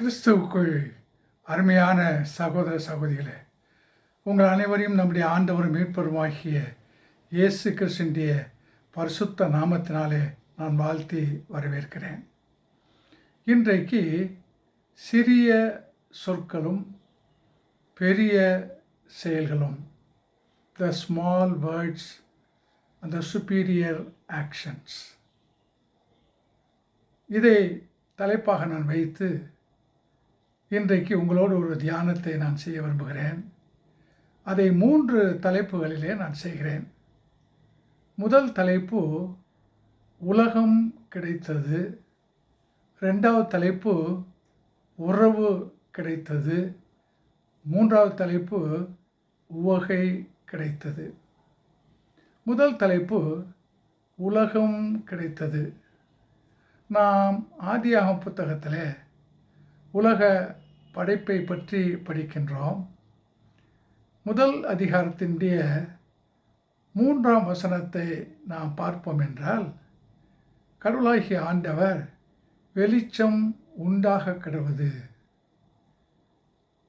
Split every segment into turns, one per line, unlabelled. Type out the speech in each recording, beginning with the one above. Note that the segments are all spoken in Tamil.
கிறிஸ்துவுக்குள் அருமையான சகோதர சகோதரிகளே உங்கள் அனைவரையும் நம்முடைய ஆண்டவரும் மீட்பருமாகிய இயேசு கிறிஸ்துடைய பரிசுத்த நாமத்தினாலே நான் வாழ்த்தி வரவேற்கிறேன். இன்றைக்கு சிறிய சொற்களும் பெரிய செயல்களும் the small words and the superior actions இதை தலைப்பாக நான் வைத்து இன்றைக்கு உங்களோடு ஒரு தியானத்தை நான் செய்ய விரும்புகிறேன். அதை மூன்று தலைப்புகளிலே நான் செய்கிறேன். முதல் தலைப்பு உலகம் கிடைத்தது. ரெண்டாவது தலைப்பு உறவு கிடைத்தது. மூன்றாவது தலைப்பு உவகை கிடைத்தது. முதல் தலைப்பு உலகம் கிடைத்தது. நாம் ஆதியாகம் புத்தகத்தில் உலக படைப்பை பற்றி படிக்கின்றோம். முதல் அதிகாரத்தினுடைய மூன்றாம் வசனத்தை நாம் பார்ப்போம் என்றால் கடவுளாகிய ஆண்டவர் வெளிச்சம் உண்டாக கிடவது.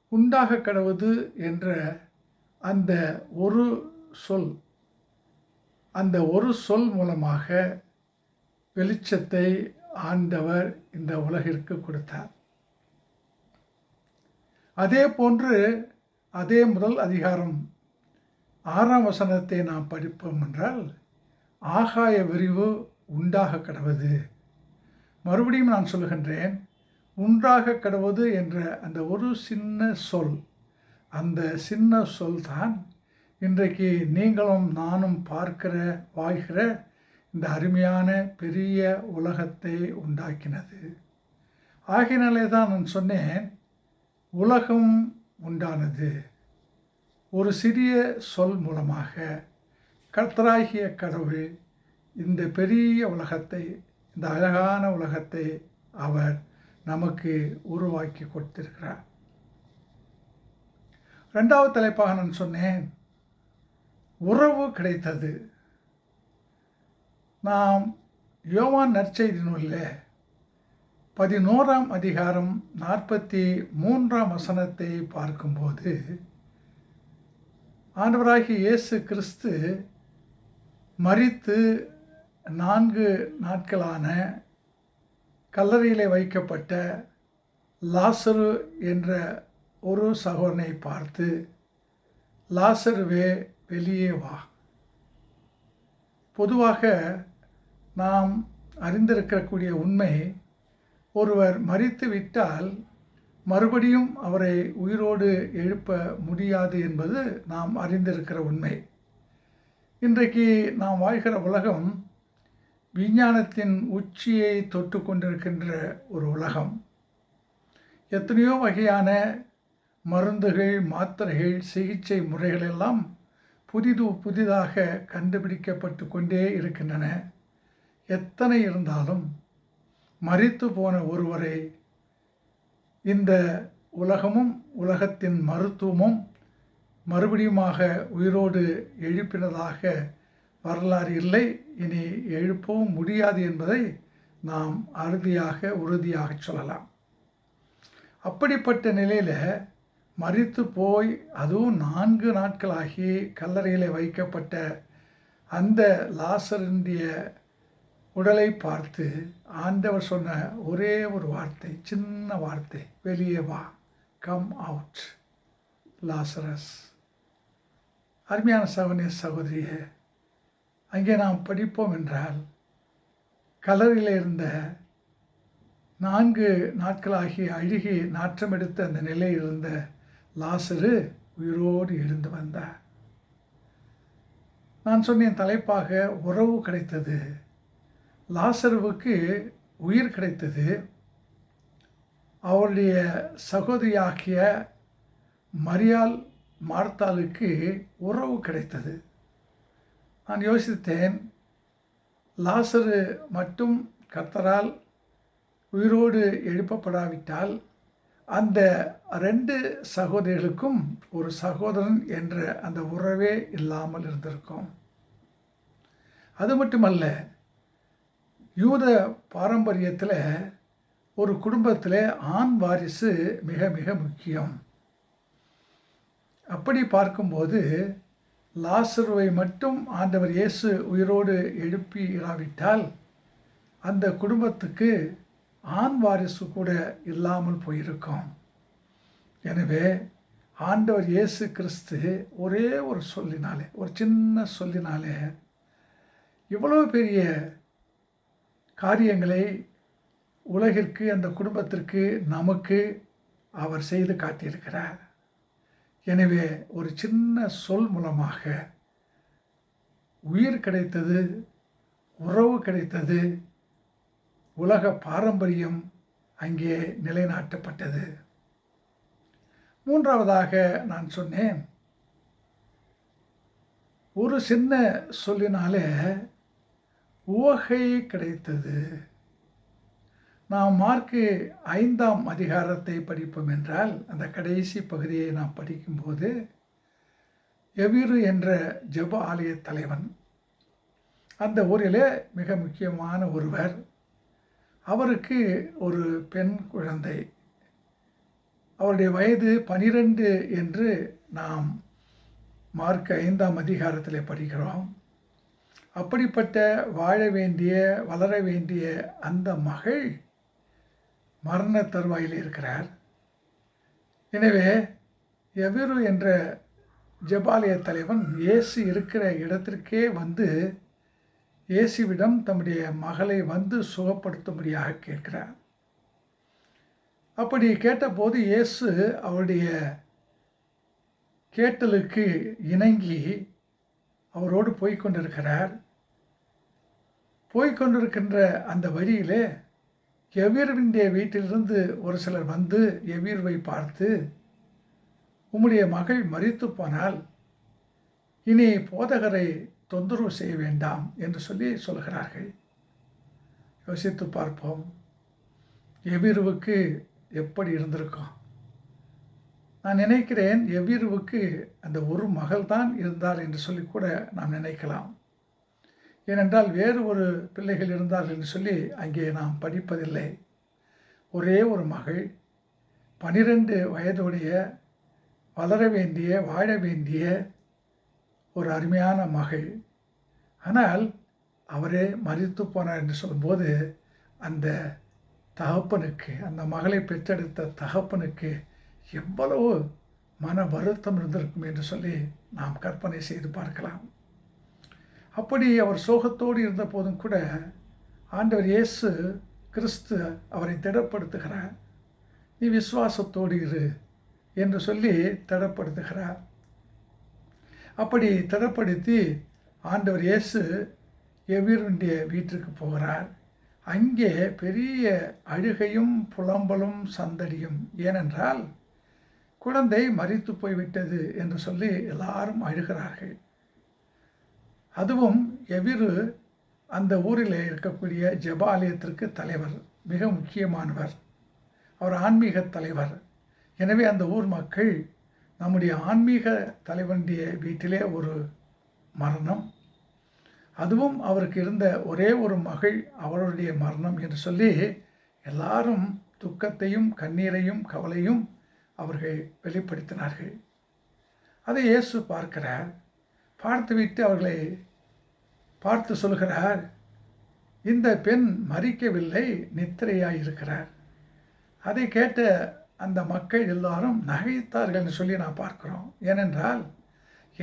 உண்டாக கிடவது என்ற அந்த ஒரு சொல் அந்த ஒரு சொல் மூலமாக வெளிச்சத்தை ஆண்டவர் இந்த உலகிற்கு கொடுத்தார். அதே போன்று அதே முதல் அதிகாரம் ஆறாம் வசனத்தை நாம் படிப்போம் என்றால் ஆகாய விரிவு உண்டாக கடவுது. மறுபடியும் நான் சொல்கின்றேன் உண்டாக கடவுது என்ற அந்த ஒரு சின்ன சொல் அந்த சின்ன சொல் தான் இன்றைக்கு நீங்களும் நானும் பார்க்கிற வாழ்கிற இந்த அருமையான பெரிய உலகத்தை உண்டாக்கினது. ஆகினாலே தான் நான் சொன்னேன் உலகம் உண்டானது. ஒரு சிறிய சொல் மூலமாக கர்த்தராகிய கடவுள் இந்த பெரிய உலகத்தை இந்த அழகான உலகத்தை அவர் நமக்கு உருவாக்கி கொடுத்திருக்கிறார். ரெண்டாவது தலைப்பாக நான் சொன்னேன் உறவு கிடைத்தது. நாம் யோவான் நற்செய்தி நூலில் பதினோராம் அதிகாரம் நாற்பத்தி மூன்றாம் வசனத்தை பார்க்கும்போது ஆண்டவராகிய இயேசு கிறிஸ்து மறித்து நான்கு நாட்களான கல்லறையிலே வைக்கப்பட்ட லாசரு என்ற ஒரு சகோதரனை பார்த்து லாசருவே வெளியே வா. பொதுவாக நாம் அறிந்திருக்கக்கூடிய உண்மை ஒருவர் மறித்து விட்டால் மறுபடியும் அவரை உயிரோடு எழுப்ப முடியாது என்பது நாம் அறிந்திருக்கிற உண்மை. இன்றைக்கு நாம் வாழ்கிற உலகம் விஞ்ஞானத்தின் உச்சியை தொட்டு கொண்டிருக்கின்ற ஒரு உலகம். எத்தனையோ வகையான மருந்துகள் மாத்திரைகள் சிகிச்சை முறைகள் எல்லாம் புதிது புதிதாக கண்டுபிடிக்கப்பட்டு கொண்டே இருக்கின்றன. எத்தனை இருந்தாலும் மறித்து போன ஒருவரை இந்த உலகமும் உலகத்தின் மருத்துவமும் மறுபடியுமாக உயிரோடு எழுப்பினதாக வரலாறு இல்லை. இனி எழுப்பவும் முடியாது என்பதை நாம் அறுதியாக உறுதியாக சொல்லலாம். அப்படிப்பட்ட நிலையில் மறித்து போய் அதுவும் நான்கு நாட்களாகி கல்லறையில் வைக்கப்பட்ட அந்த லாசருடைய உடலை பார்த்து ஆண்டவர் சொன்ன ஒரே ஒரு வார்த்தை சின்ன வார்த்தை வெளியே வா கம் அவுட் லாசரஸ் அருமையான சகோதரிய சகோதரியே அங்கே நாம் படிப்போம் என்றால் கலரில் இருந்த நான்கு நாட்களாகி அழுகி நாற்றம் எடுத்த அந்த நிலையில் இருந்த லாசரு உயிரோடு எழுந்து வந்தார். நான் சொன்னேன் தலைப்பாக உறவு கிடைத்தது. லாசருவுக்கு உயிர் கிடைத்தது. அவருடைய சகோதரியாகிய மரியாள் மார்த்தாளுக்கு உறவு கிடைத்தது. நான் யோசித்தேன் லாசரு மட்டும் கர்த்தரால் உயிரோடு எழுப்பப்படாவிட்டால் அந்த ரெண்டு சகோதரிகளுக்கும் ஒரு சகோதரன் என்ற அந்த உறவே இல்லாமல் இருந்திருக்கும். அது மட்டுமல்ல யூத பாரம்பரியத்தில் ஒரு குடும்பத்தில் ஆண் வாரிசு மிக மிக முக்கியம். அப்படி பார்க்கும்போது லாசருவை மட்டும் ஆண்டவர் இயேசு உயிரோடு எழுப்பி இராவிட்டால் அந்த குடும்பத்துக்கு ஆண் வாரிசு கூட இல்லாமல் போயிருக்கும். எனவே ஆண்டவர் இயேசு கிறிஸ்து ஒரே ஒரு சொல்லினாலே ஒரு சின்ன சொல்லினாலே இவ்வளோ பெரிய காரியங்களை உலகிற்கு அந்த குடும்பத்திற்கு நமக்கு அவர் செய்து காட்டியிருக்கிறார். எனவே ஒரு சின்ன சொல் மூலமாக உயிர் கிடைத்தது உறவு கிடைத்தது உலக பாரம்பரியம் அங்கே நிலைநாட்டப்பட்டது. மூன்றாவதாக நான் சொன்னேன். ஒரு சின்ன சொல்லினாலே ஓகை கிடைத்தது. நாம் மார்க்கு ஐந்தாம் அதிகாரத்தை படிப்போம் என்றால் அந்த கடைசி பகுதியை நாம் படிக்கும்போது எவிரு என்ற ஜப ஆலய தலைவன் அந்த ஊரிலே மிக முக்கியமான ஒருவர் அவருக்கு ஒரு பெண் குழந்தை. அவருடைய வயது பனிரெண்டு என்று நாம் மார்க் ஐந்தாம் அதிகாரத்தில் படிக்கிறோம். அப்படிப்பட்ட வாழ வேண்டிய வளர வேண்டிய அந்த மகள் மரண தருவாயில் இருக்கிறார். எனவே எவிரு என்ற ஜபாலய தலைவன் இயேசு இருக்கிற இடத்திற்கே வந்து இயேசுவிடம் தம்முடைய மகளை வந்து சுகப்படுத்தும்படியாக கேட்கிறார். அப்படி கேட்டபோது இயேசு அவருடைய கேட்டலுக்கு இணங்கி அவரோடு போய்கொண்டிருக்கிறார் போய்கொண்டிருக்கின்ற அந்த வழியிலே எவீர்வினுடைய வீட்டிலிருந்து ஒரு சிலர் வந்து எவ்வீர்வை பார்த்து உம்முடைய மகள் மறித்து போனால் இனி போதகரை தொந்தரவு செய்ய வேண்டாம் என்று சொல்லி சொல்கிறார்கள் யோசித்து பார்ப்போம். எவ்வீர்வுக்கு எப்படி இருந்திருக்கும்? நான் நினைக்கிறேன் எவ்வீர்வுக்கு அந்த ஒரு மகள் தான் இருந்தார் என்று சொல்லி கூட நாம் நினைக்கலாம். ஏனென்றால் வேறு ஒரு பிள்ளைகள் இருந்தார்கள் என்று சொல்லி அங்கே நாம் படிப்பதில்லை. ஒரே ஒரு மகள் பனிரெண்டு வயதுடைய வளர வேண்டிய வாழ வேண்டிய ஒரு அருமையான மகள். ஆனால் அவரே மறித்து போனார் என்று சொல்லும்போது அந்த தகப்பனுக்கு அந்த மகளை பெற்றெடுத்த தகப்பனுக்கு எவ்வளவு மன வருத்தம் இருந்திருக்கும் என்று சொல்லி நாம் கற்பனை செய்து பார்க்கலாம். அப்படி அவர் சோகத்தோடு இருந்த போதும் கூட ஆண்டவர் இயேசு கிறிஸ்து அவரை திடப்படுத்துகிறார். நீ விசுவாசத்தோடு இரு என்று சொல்லி திடப்படுத்துகிறார். அப்படி திடப்படுத்தி ஆண்டவர் இயேசு எவ்வீருடைய வீட்டிற்கு போகிறார். அங்கே பெரிய அழுகையும் புலம்பலும் சந்தடியும். ஏனென்றால் குழந்தை மறித்து போய்விட்டது என்று சொல்லி எல்லாரும் அழுகிறார்கள். அதுவும் எவிரு அந்த ஊரில் இருக்கக்கூடிய ஜபாலயத்திற்கு தலைவர் மிக முக்கியமானவர். அவர் ஆன்மீக தலைவர். எனவே அந்த ஊர் மக்கள் நம்முடைய ஆன்மீக தலைவனுடைய வீட்டிலே ஒரு மரணம். அதுவும் அவருக்கு இருந்த ஒரே ஒரு மகள் அவருடைய மரணம் என்று சொல்லி எல்லாரும் துக்கத்தையும் கண்ணீரையும் கவலையும் அவர்கள் வெளிப்படுத்தினார்கள். அதை இயேசு பார்க்கிறார். பார்த்துவிட்டு அவர்களை பார்த்து சொல்கிறார் இந்த பெண் மறிக்கவில்லை நித்திரையாயிருக்கிறார். அதை கேட்ட அந்த மக்கள் எல்லாரும் நகைத்தார்கள் என்று சொல்லி நான் பார்க்குறோம். ஏனென்றால்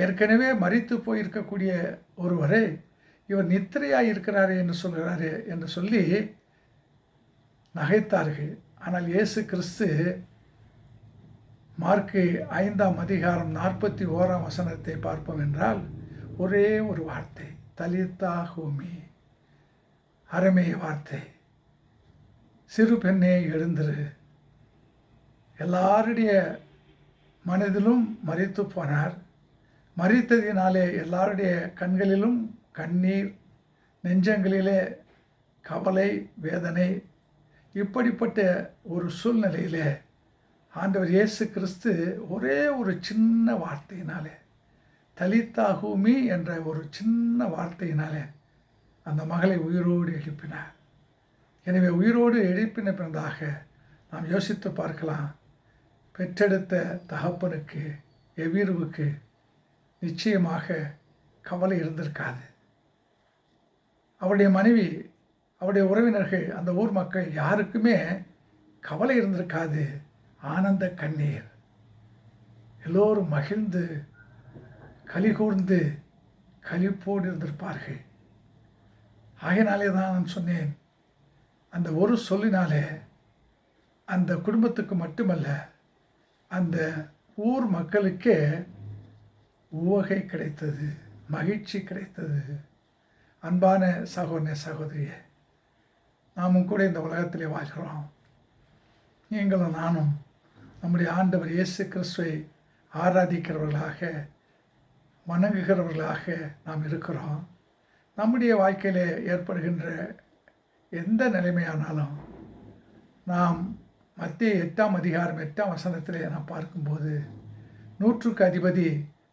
ஏற்கனவே மறித்து போயிருக்கக்கூடிய ஒருவரை இவர் நித்திரையாக இருக்கிறாரே என்று சொல்கிறாரே என்று சொல்லி நகைத்தார்கள். ஆனால் இயேசு கிறிஸ்து மார்க்கு ஐந்தாம் அதிகாரம் நாற்பத்தி ஓராம் வசனத்தை பார்ப்போம் என்றால் ஒரே ஒரு வார்த்தை தலித்தா ஹூமி அருமைய வார்த்தை. சிறு பெண்ணே எழுந்துரு. எல்லாருடைய மனதிலும் மறித்து போனார். மறித்ததினாலே எல்லாருடைய கண்களிலும் கண்ணீர் நெஞ்சங்களிலே கவலை வேதனை இப்படிப்பட்ட ஒரு சூழ்நிலையிலே ஆண்டவர் இயேசு கிறிஸ்து ஒரே ஒரு சின்ன வார்த்தையினாலே தலித்தாகுமி என்ற ஒரு சின்ன வார்த்தையினாலே அந்த மகளை உயிரோடு எழுப்பினார். எனவே உயிரோடு எழுப்பின பிறந்தாக நாம் யோசித்து பார்க்கலாம் பெற்றெடுத்த தகப்பனுக்கு எவ்வீர்வுக்கு நிச்சயமாக கவலை இருந்திருக்காது. அவருடைய மனைவி அவருடைய உறவினர்கள் அந்த ஊர் மக்கள் யாருக்குமே கவலை இருந்திருக்காது. ஆனந்த கண்ணீர். எல்லோரும் மகிழ்ந்து களி கூர்ந்து களிப்போடு இருந்திருப்பார்கள். ஆகினாலே தான் நான் சொன்னேன் அந்த ஒரு சொல்லினாலே அந்த குடும்பத்துக்கு மட்டுமல்ல அந்த ஊர் மக்களுக்கே உவகை கிடைத்தது மகிழ்ச்சி கிடைத்தது. அன்பான சகோதர சகோதரியே நாமும் கூட இந்த உலகத்திலே வாழ்கிறோம். நீங்களும் நானும் நம்முடைய ஆண்டவர் இயேசு கிறிஸ்துவை ஆராதிக்கிறவர்களாக வணங்குகிறவர்களாக நாம் இருக்கிறோம். நம்முடைய வாழ்க்கையில் ஏற்படுகின்ற எந்த நிலைமையானாலும் நாம் மத்திய எட்டாம் அதிகாரம் எட்டாம் வசனத்தில் நாம் பார்க்கும்போது நூற்றுக்கு அதிபதி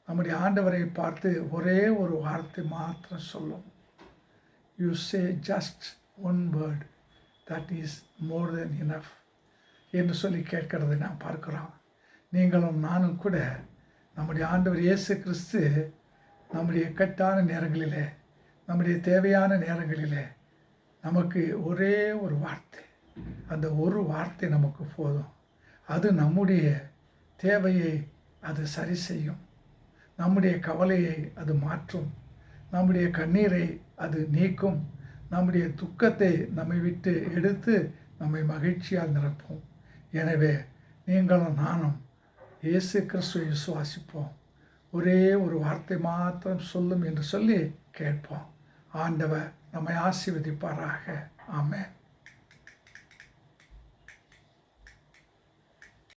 நம்முடைய ஆண்டவரை பார்த்து ஒரே ஒரு வார்த்தை மாத்திரம் சொல்லும். You say just one word that is more than enough என்று சொல்லி கேட்கறதை நாம் பார்க்குறோம். நீங்களும் நானும் கூட நம்முடைய ஆண்டவர் இயேசு கிறிஸ்து நம்முடைய இக்கட்டான நேரங்களிலே நம்முடைய தேவையான நேரங்களிலே நமக்கு ஒரே ஒரு வார்த்தை. அந்த ஒரு வார்த்தை நமக்கு போதும். அது நம்முடைய தேவையை அது சரி செய்யும். நம்முடைய கவலையை அது மாற்றும். நம்முடைய கண்ணீரை அது நீக்கும். நம்முடைய துக்கத்தை நம்மை விட்டு எடுத்து நம்மை மகிழ்ச்சியால் நிரப்பும். எனவே நீங்களும் நானும் இயேசு கிறிஸ்துவை விசுவாசிப்போம். ஒரே ஒரு வார்த்தை மாத்திரம் சொல்லும் என்று சொல்லி கேட்போம். ஆண்டவர் நம்மை ஆசீர்வதிப்பாராக. ஆமேன்.